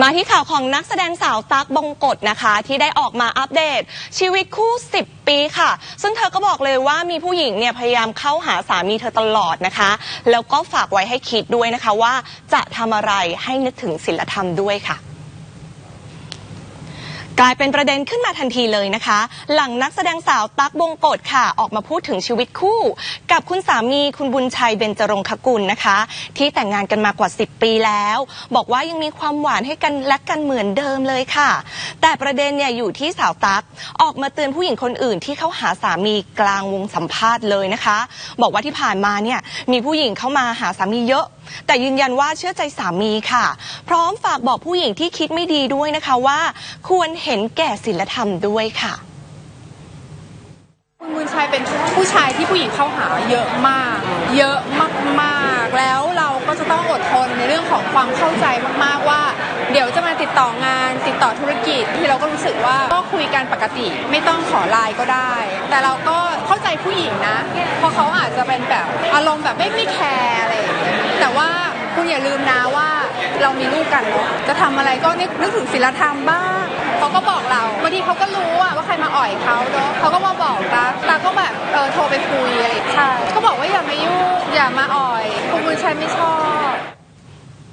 มาที่ข่าวของนักแสดงสาวตั๊กบงกฎนะคะ ที่ได้ออกมาอัปเดต ชีวิตคู่ 10 ปีค่ะ ซึ่งเธอก็บอกเลยว่ามีผู้หญิงเนี่ยพยายามเข้าหาสามีเธอตลอดนะคะ แล้วก็ฝากไว้ให้คิดด้วยนะคะว่าจะทำอะไรให้นึกถึงศีลธรรมด้วยค่ะ กลายเป็นประเด็นขึ้นมาทันทีเลยนะคะ หลังนักแสดงสาวตั๊กบงกฎค่ะ ออกมาพูดถึงชีวิตคู่ กับคุณสามีคุณบุญชัยเบญจรงคกุลนะคะ ที่แต่งงานกันมากว่า 10 ปีแล้ว บอกว่ายังมีความหวานให้กันและกันเหมือนเดิมเลยค่ะ แต่ประเด็นเนี่ยอยู่ที่สาวตั๊กออกมาเตือนผู้หญิงคนอื่นที่เข้าหาสามีกลางวงสัมภาษณ์เลยนะคะ บอกว่าที่ผ่านมาเนี่ยมีผู้หญิงเข้ามาหาสามีเยอะ แต่ยืนยันว่าเชื่อใจสามีค่ะ พร้อมฝากบอกผู้หญิงที่คิดไม่ดีด้วยนะคะว่า ควรเห็นแก่ศีลธรรมด้วยค่ะคุณบุญชัยเป็นผู้ชายที่ผู้หญิงเข้าหาเยอะมาก เยอะมากๆ แล้วเราก็จะต้องอดทนในเรื่องของความเข้าใจมากๆว่า เดี๋ยวจะมาติดต่องานติดต่อธุรกิจที่เราก็รู้สึกว่าก็คุยกันปกติไม่ต้องขอไลน์ก็ได้ แต่เราก็เข้าใจผู้หญิงนะ เพราะเขาอาจจะเป็นแบบอารมณ์แบบไม่ไม่แคร์ อย่าลืมนะว่าเรามีลูกกันเนาะจะทำอะไรก็นึกนึกถึงศีลธรรมบ้างเขาก็บอกเราบางทีเขาก็รู้อะว่าใครมาอ่อยเขาเนาะเขาก็มาบอกตาตาก็แบบเออโทรไปคุยอะไรใช่ก็บอกว่าอย่ามายุ่งอย่ามาอ่อยคุณบุญชัยไม่ชอบ